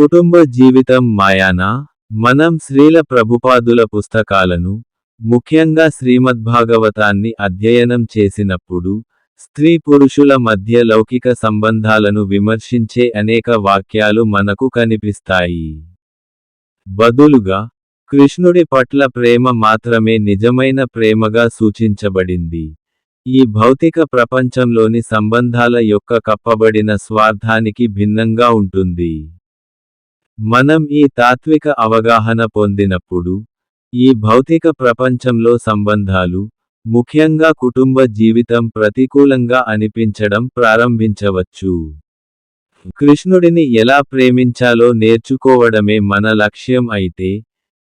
కుటుంబ జీవితం మాయానా? మనం శ్రీల ప్రభుపాదుల పుస్తకాలను ముఖ్యంగా శ్రీమద్భాగవతాన్ని అధ్యయనం చేసినప్పుడు స్త్రీ పురుషుల మధ్య లౌకిక సంబంధాలను విమర్శించే అనేక వాక్యాలు మనకు కనిపిస్తాయి. బదులుగా కృష్ణుడి పట్ల ప్రేమ మాత్రమే నిజమైన ప్రేమగా సూచించబడింది. ఈ భౌతిక ప్రపంచంలోని సంబంధాల యొక్క కప్పబడిన స్వార్థానికి భిన్నంగా ఉంటుంది. మనం ఈ తాత్విక అవగాహన పొందినప్పుడు ఈ భౌతిక ప్రపంచంలో సంబంధాలు ముఖ్యంగా కుటుంబ జీవితం ప్రతికూలంగా అనిపించడం ప్రారంభించవచ్చు. కృష్ణుడిని ఎలా ప్రేమించాలో నేర్చుకోవడమే మన లక్ష్యం అయితే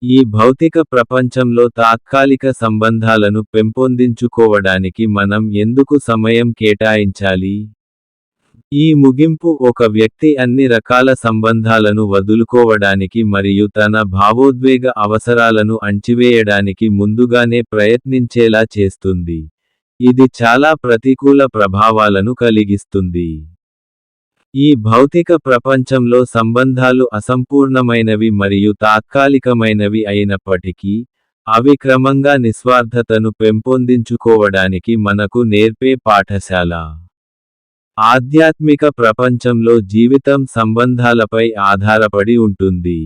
ఈ భౌతిక ప్రపంచంలో తాత్కాలిక సంబంధాలను పెంపొందించుకోవడానికి మనం ఎందుకు సమయం కేటాయించాలి? ఈ ముగింపు ఒక వ్యక్తి అన్ని రకాల సంబంధాలను వదులుకోవడానికి మరియు తన భావోద్వేగ అవసరాలను అణచివేయడానికి ముందుగానే ప్రయత్నించేలా చేస్తుంది. ఇది చాలా ప్రతికూల ప్రభావాలను కలిగిస్తుంది. ఈ భౌతిక ప్రపంచంలో సంబంధాలు అసంపూర్ణమైనవి మరియు తాత్కాలికమైనవి అయినప్పటికీ అవి క్రమంగా నిస్వార్థతను పెంపొందించుకోవడానికి మనకు నేర్పే పాఠశాల. ఆధ్యాత్మిక ప్రపంచంలో జీవితం సంబంధాలపై ఆధారపడి ఉంటుంది.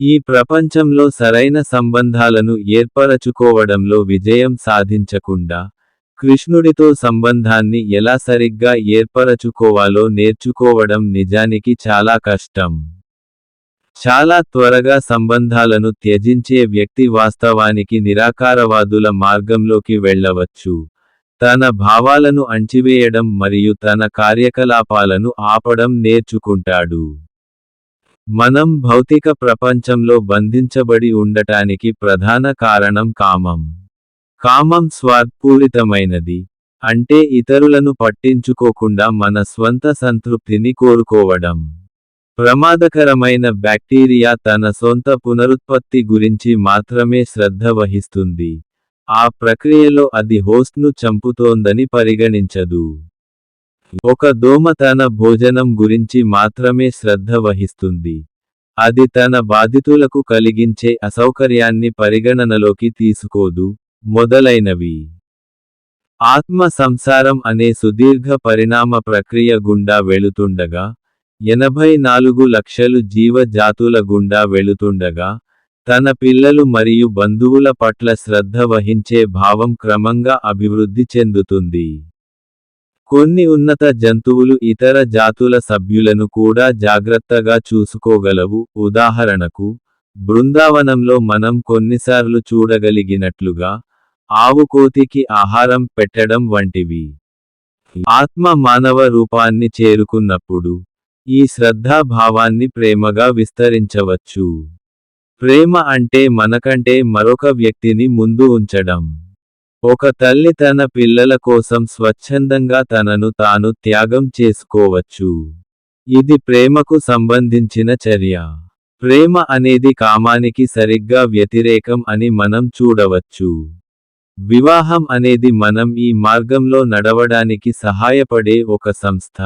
ఈ ప్రపంచంలో సరైన సంబంధాలను ఏర్పరచుకోవడంలో విజయం సాధించకుండా కృష్ణుడితో సంబంధాన్ని ఎలా సరిగ్గా ఏర్పరచుకోవాలో నేర్చుకోవడం నిజానికి చాలా కష్టం. చాలా త్వరగా సంబంధాలను త్యజించే వ్యక్తి వాస్తవానికి నిరాకారవాదుల మార్గంలోకి వెళ్ళవచ్చు. తన భావాలను అణచివేయడం మరియు తన కార్యకలాపాలను ఆపడం నేర్చుకుంటాడు. మనం భౌతిక ప్రపంచంలో బంధించబడి ఉండటానికి ప్రధాన కారణం కామం. కామం స్వార్థపూరితమైనది. అంటే ఇతరులను పట్టించుకోకుండా మన స్వంత సంతృప్తిని కోరుకోవడం. ప్రమాదకరమైన బ్యాక్టీరియా తన సొంత పునరుత్పత్తి గురించి మాత్రమే శ్రద్ధ వహిస్తుంది. ఆ ప్రక్రియలో అది హోస్ట్ను చంపుతోందని పరిగణించదు. ఒక దోమ తన భోజనం గురించి మాత్రమే శ్రద్ధ వహిస్తుంది. అది తన బాధితులకు కలిగించే అసౌకర్యాన్ని పరిగణనలోకి తీసుకోదు. మొదలైనవి. ఆత్మ సంసారం అనే సుదీర్ఘ పరిణామ ప్రక్రియ గుండా వెళుతుండగా ఎనభై నాలుగు లక్షలు జీవ జాతుల గుండా వెళుతుండగా తన పిల్లలు మరియు బంధువుల పట్ల శ్రద్ధ వహించే భావం క్రమంగా అభివృద్ధి చెందుతుంది. కొన్ని ఉన్నత జంతువులు ఇతర జాతుల సభ్యులను కూడా జాగ్రత్తగా చూసుకోగలవు. ఉదాహరణకు బృందావనంలో మనం కొన్నిసార్లు చూడగలిగినట్లుగా ఆవు కోతికి ఆహారం పెట్టడం వంటివి. ఆత్మ మానవ రూపాన్ని చేరుకున్నప్పుడు ఈ శ్రద్ధాభావాన్ని ప్రేమగా విస్తరించవచ్చు. ప్రేమ అంటే మనకంటే మరొక వ్యక్తిని ముందు ఉంచడం. ఒక తల్లి తన పిల్లల కోసం స్వచ్ఛందంగా తనను తాను త్యాగం చేసుకోవచ్చు. ఇది ప్రేమకు సంబంధించిన చర్య. ప్రేమ అనేది కామానికి సరిగ్గా వ్యతిరేకం అని మనం చూడవచ్చు. వివాహం అనేది మనం ఈ మార్గంలో నడవడానికి సహాయపడే ఒక సంస్థ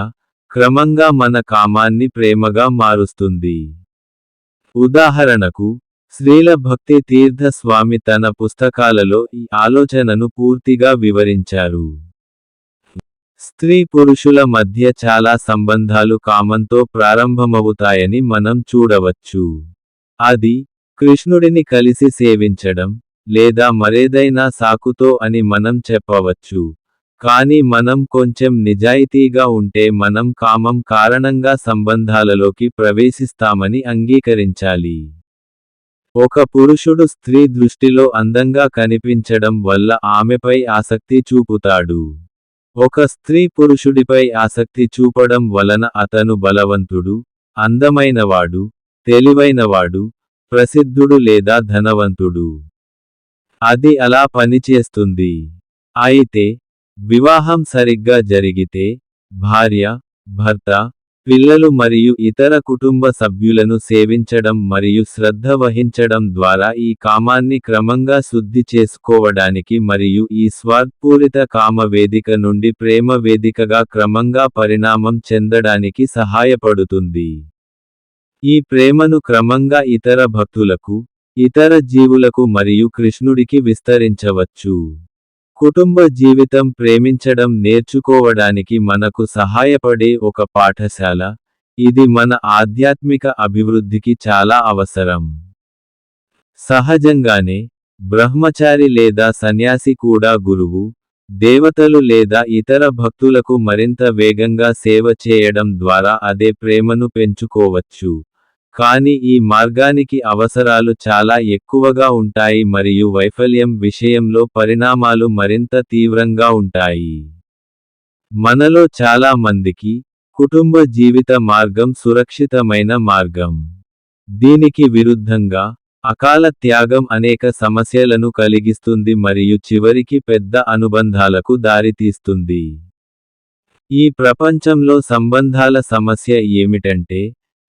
క్రమంగా మన కామాన్ని ప్రేమగా మారుస్తుంది. ఉదాహరణకు శ్రీల భక్తి తీర్థ స్వామి తన పుస్తకాలలో ఈ ఆలోచనను పూర్తిగా వివరించారు. స్త్రీ పురుషుల మధ్య చాలా సంబంధాలు కామంతో ప్రారంభమవుతాయని మనం చూడవచ్చు. అది కృష్ణుడిని కలిసి సేవించడం లేదా మరేదైనా సాకుతో అని మనం చెప్పవచ్చు. కానీ మనం కొంచెం నిజాయితీగా ఉంటే మనం కామం కారణంగా సంబంధాలలోకి ప్రవేశిస్తామని అంగీకరించాలి. ఒక పురుషుడు స్త్రీ దృష్టిలో అందంగా కనిపించడం వల్ల ఆమెపై ఆసక్తి చూపుతాడు. ఒక స్త్రీ పురుషుడిపై ఆసక్తి చూపడం వలన అతను బలవంతుడు అందమైనవాడు తెలివైనవాడు ప్రసిద్ధుడు లేదా ధనవంతుడు. అది అలా పనిచేస్తుంది. అయితే వివాహం సరిగ్గా జరిగితే భార్య భర్త పిల్లలు మరియు ఇతర కుటుంబ సభ్యులను సేవించడం మరియు శ్రద్ధ వహించడం ద్వారా ఈ కామాన్ని క్రమంగా శుద్ధి చేసుకోవడానికి మరియు ఈ స్వార్థపూరిత కామ వేదిక నుండి ప్రేమ వేదికగా క్రమంగా పరిణామం చెందడానికి సహాయపడుతుంది. ఈ ప్రేమను క్రమంగా ఇతర భక్తులకు ఇతర జీవులకు మరియు కృష్ణుడికి విస్తరించవచ్చు. కుటుంబ జీవితం ప్రేమించడం నేర్చుకోవడానికి మనకు సహాయపడే ఒక పాఠశాల. ఇది మన ఆధ్యాత్మిక అభివృద్ధికి చాలా అవసరం. సహజంగానే బ్రహ్మచారి లేదా సన్యాసి కూడా గురువు దేవతలు లేదా ఇతర భక్తులకు మరింత వేగంగా సేవ చేయడం ద్వారా అదే ప్రేమను పెంచుకోవచ్చు. కానీ ఈ మార్గానికి అవసరాలు చాలా ఎక్కువగా ఉంటాయి మరియు వైఫల్యం విషయంలో పరిణామాలు మరింత తీవ్రంగా ఉంటాయి. మనలో చాలా మందికి కుటుంబ జీవిత మార్గం సురక్షితమైన మార్గం. దీనికి విరుద్ధంగా అకాల త్యాగం అనేక సమస్యలను కలిగిస్తుంది మరియు చివరికి పెద్ద అనుబంధాలకు దారితీస్తుంది. ఈ ప్రపంచంలో సంబంధాల సమస్య ఏమిటంటే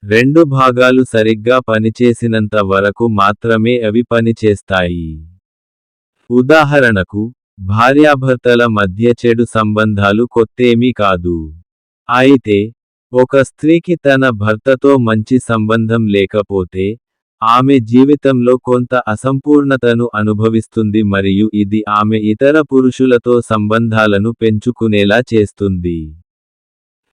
రెండు భాగాలు సరిగ్గా పనిచేసినంత వరకు మాత్రమే అవి పనిచేస్తాయి. ఉదాహరణకు భార్యాభర్తల మధ్య చెడు సంబంధాలు కొత్తేమీ కాదు. అయితే ఒక స్త్రీకి తన భర్తతో మంచి సంబంధం లేకపోతే ఆమె జీవితంలో కొంత అసంపూర్ణతను అనుభవిస్తుంది మరియు ఇది ఆమె ఇతర పురుషులతో సంబంధాలను పెంచుకునేలా చేస్తుంది.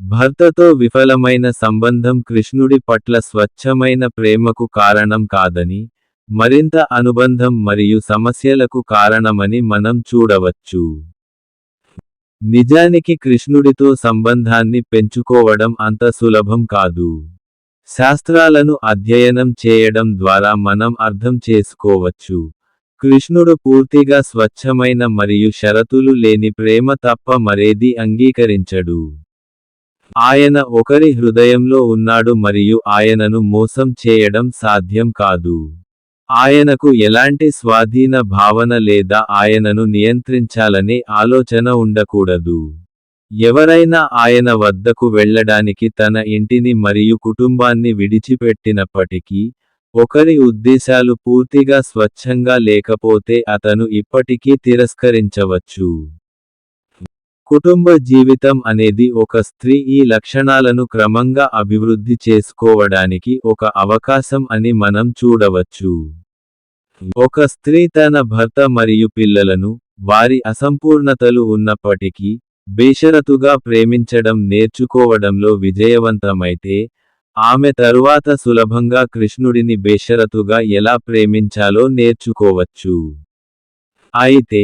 భర్తతో విఫలమైన సంబంధం కృష్ణుడి పట్ల స్వచ్ఛమైన ప్రేమకు కారణం కాదని మరింత అనుబంధం మరియు సమస్యలకు కారణమని మనం చూడవచ్చు. నిజానికి కృష్ణుడితో సంబంధాన్ని పెంచుకోవడం అంత సులభం కాదు. శాస్త్రాలను అధ్యయనం చేయడం ద్వారా మనం అర్థం చేసుకోవచ్చు. కృష్ణుడు పూర్తిగా స్వచ్ఛమైన మరియు షరతులు లేని ప్రేమ తప్ప మరేది అంగీకరించడు. ఆయన ఒకరి హృదయంలో ఉన్నాడు మరియు ఆయనను మోసం చేయడం సాధ్యం కాదు. ఆయనకు ఎలాంటి స్వాధీన భావన లేదా ఆయనను నియంత్రించాలనే ఆలోచన ఉండకూడదు. ఎవరైనా ఆయన వద్దకు వెళ్ళడానికి తన ఇంటిని మరియు కుటుంబాన్ని విడిచిపెట్టినప్పటికీ ఒకరి ఉద్దేశాలు పూర్తిగా స్వచ్ఛంగా లేకపోతే అతను ఇప్పటికీ తిరస్కరించవచ్చు. కుటుంబ జీవితం అనేది ఒక స్త్రీ ఈ లక్షణాలను క్రమంగా అభివృద్ధి చేసుకోవడానికి ఒక అవకాశం అని మనం చూడవచ్చు. ఒక స్త్రీ తన భర్త మరియు పిల్లలను వారి అసంపూర్ణతలు ఉన్నప్పటికీ బేషరతుగా ప్రేమించడం నేర్చుకోవడంలో విజయవంతమైతే ఆమె తరువాత సులభంగా కృష్ణుడిని బేషరతుగా ఎలా ప్రేమించాలో నేర్చుకోవచ్చు. అయితే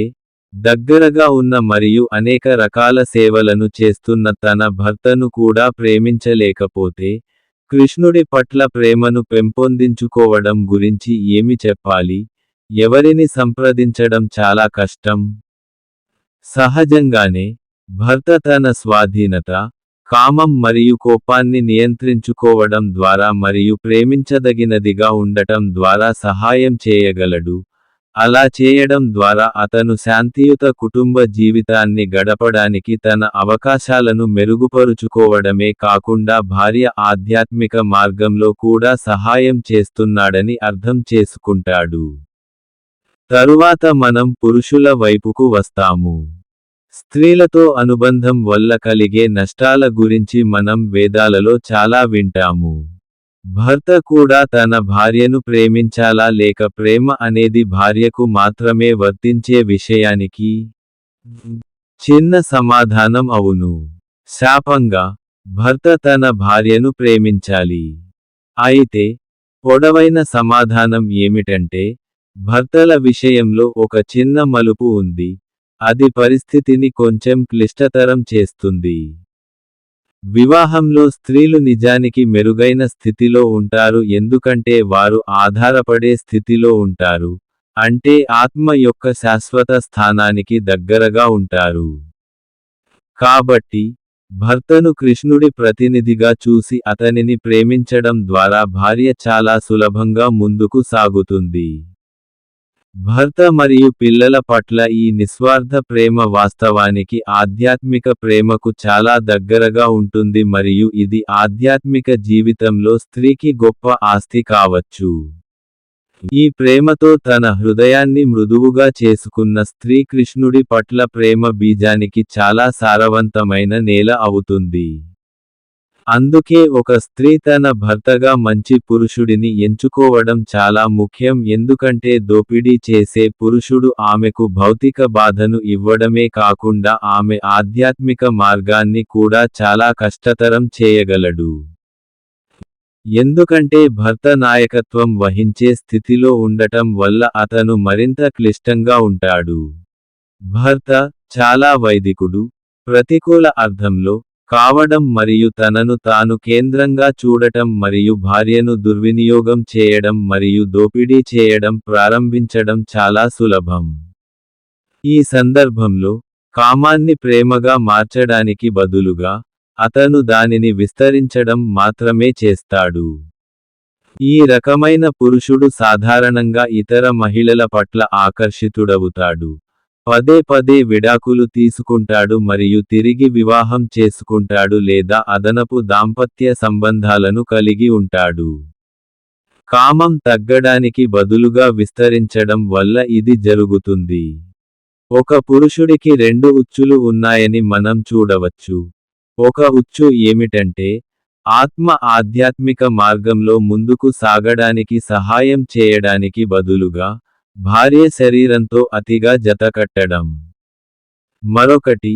దగ్గరగా ఉన్న మరియు అనేక రకాల సేవలను చేస్తున్న తన భర్తను కూడా ప్రేమించలేకపోతే కృష్ణుడి పట్ల ప్రేమను పెంపొందించుకోవడం గురించి ఏమి చెప్పాలి? ఎవరిని సంప్రదించడం చాలా కష్టం. సహజంగానే భర్త తన స్వాధీనత కామం మరియు కోపాన్ని నియంత్రించుకోవడం ద్వారా మరియు ప్రేమించదగినదిగా ఉండటం ద్వారా సహాయం చేయగలడు. అలా చేయడం ద్వారా అతను శాంతియుత కుటుంబ జీవితాన్ని గడపడానికి తన అవకాశాలను మెరుగుపరుచుకోవడమే కాకుండా భార్య ఆధ్యాత్మిక మార్గంలో కూడా సహాయం చేస్తున్నాడని అర్థం చేసుకుంటాడు. తరువాత మనం పురుషుల వైపుకు వస్తాము. స్త్రీలతో అనుబంధం వల్ల కలిగే నష్టాల గురించి మనం వేదాలలో చాలా వింటాము. భర్త కూడా తన భార్యను ప్రేమించాలా లేక ప్రేమ అనేది భార్యకు మాత్రమే వర్తించే విషయానికి చిన్న సమాధానం అవును. శాపంగా భర్త తన భార్యను ప్రేమించాలి. అయితే పొడవైన సమాధానం ఏమిటంటే భర్తల విషయంలో ఒక చిన్న మలుపు ఉంది అది పరిస్థితిని కొంచెం క్లిష్టతరం చేస్తుంది. వివాహంలో స్త్రీలు నిజానికి మెరుగైన స్థితిలో ఉంటారు ఎందుకంటే వారు ఆధారపడే స్థితిలో ఉంటారు. అంటే ఆత్మ యొక్క శాశ్వత స్థానానికి దగ్గరగా ఉంటారు. కాబట్టి భర్తను కృష్ణుడి ప్రతినిధిగా చూసి అతనిని ప్రేమించడం ద్వారా భార్య చాలా సులభంగా ముందుకు సాగుతుంది. భర్త మరియు పిల్లల పట్ల ఈ నిస్వార్థ ప్రేమ వాస్తవానికి ఆధ్యాత్మిక ప్రేమకు చాలా దగ్గరగా ఉంటుంది మరియు ఇది ఆధ్యాత్మిక జీవితంలో స్త్రీకి గొప్ప ఆస్తి కావచ్చు. ఈ ప్రేమతో తన హృదయాన్ని మృదువుగా చేసుకున్న స్త్రీ కృష్ణుడి పట్ల ప్రేమ బీజానికి చాలా సారవంతమైన నేల అవుతుంది. అందుకే ఒక స్త్రీ తన భర్తగా మంచి పురుషుడిని ఎంచుకోవడం చాలా ముఖ్యం ఎందుకంటే దోపిడీ చేసే పురుషుడు ఆమెకు భౌతిక బాధను ఇవ్వడమే కాకుండా ఆమె ఆధ్యాత్మిక మార్గాన్ని కూడా చాలా కష్టతరం చేయగలడు. ఎందుకంటే భర్త నాయకత్వం వహించే స్థితిలో ఉండటం వల్ల అతను మరింత క్లిష్టంగా ఉంటాడు. భర్త చాలా వైదికుడు. ప్రతికూల అర్థంలో కావడం మరియు తనను తాను కేంద్రంగా చూడటం మరియు భార్యను దుర్వినియోగం చేయడం మరియు దోపిడీ చేయడం ప్రారంభించడం చాలా సులభం. ఈ సందర్భంలో కామాన్ని ప్రేమగా మార్చడానికి బదులుగా అతను దానిని విస్తరించడం మాత్రమే చేస్తాడు. ఈ రకమైన పురుషుడు సాధారణంగా ఇతర మహిళల పట్ల ఆకర్షితుడవుతాడు. పదే పదే విడాకులు తీసుకుంటాడు మరియు తిరిగి వివాహం చేసుకుంటాడు లేదా అదనపు దాంపత్య సంబంధాలను కలిగి ఉంటాడు. కామం తగ్గడానికి బదులుగా విస్తరించడం వల్ల ఇది జరుగుతుంది. ఒక పురుషుడికి రెండు ఉచ్చులు ఉన్నాయని మనం చూడవచ్చు. ఒక ఉచ్చు ఏమిటంటే ఆత్మ ఆధ్యాత్మిక మార్గంలో ముందుకు సాగడానికి సహాయం చేయడానికి బదులుగా భార్య శరీరంతో అతిగా జతకట్టడం మరొకటి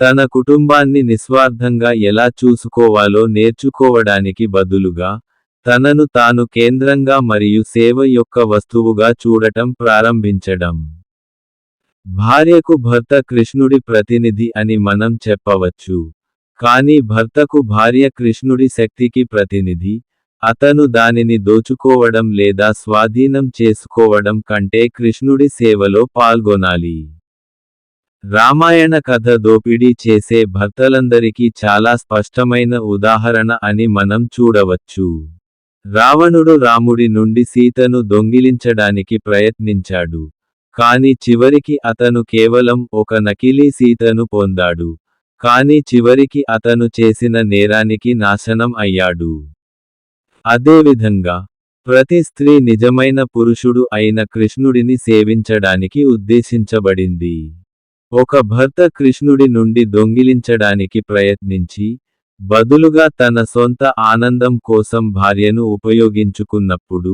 తన కుటుంబాన్ని నిస్వార్థంగా ఎలా చూసుకోవాలో నేర్చుకోవడానికి బదులుగా తనను తాను కేంద్రంగా మరియు సేవ యొక్క వస్తువుగా చూడటం ప్రారంభించడం. భార్యకు భర్త కృష్ణుడి ప్రతినిధి అని మనం చెప్పవచ్చు. కానీ భర్తకు భార్య కృష్ణుడి శక్తికి ప్రతినిధి అతను దానిని దోచుకోవడం లేదా స్వాధీనం చేసుకోవడం కంటే కృష్ణుడి సేవలో పాల్గొనాలి. రామాయణ కథ దోపిడీ చేసే భర్తలందరికీ చాలా స్పష్టమైన ఉదాహరణ అని మనం చూడవచ్చు. రావణుడు రాముడి నుండి సీతను దొంగిలించడానికి ప్రయత్నించాడు. కాని చివరికి అతను కేవలం ఒక నకిలీ సీతను పొందాడు. కాని చివరికి అతను చేసిన నేరానికి నాశనం అయ్యాడు. అదేవిధంగా ప్రతి స్త్రీ నిజమైన పురుషుడు అయిన కృష్ణుడిని సేవించడానికి ఉద్దేశించబడింది. ఒక భర్త కృష్ణుడి నుండి దొంగిలించడానికి ప్రయత్నించి బదులుగా తన సొంత ఆనందం కోసం భార్యను ఉపయోగించుకున్నప్పుడు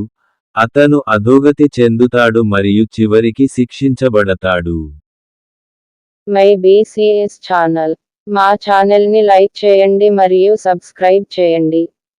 అతను అధోగతి చెందుతాడు మరియు చివరికి శిక్షించబడతాడు. My BCs channel. మా ఛానల్ని లైక్ చేయండి మరియు సబ్స్క్రైబ్ చేయండి.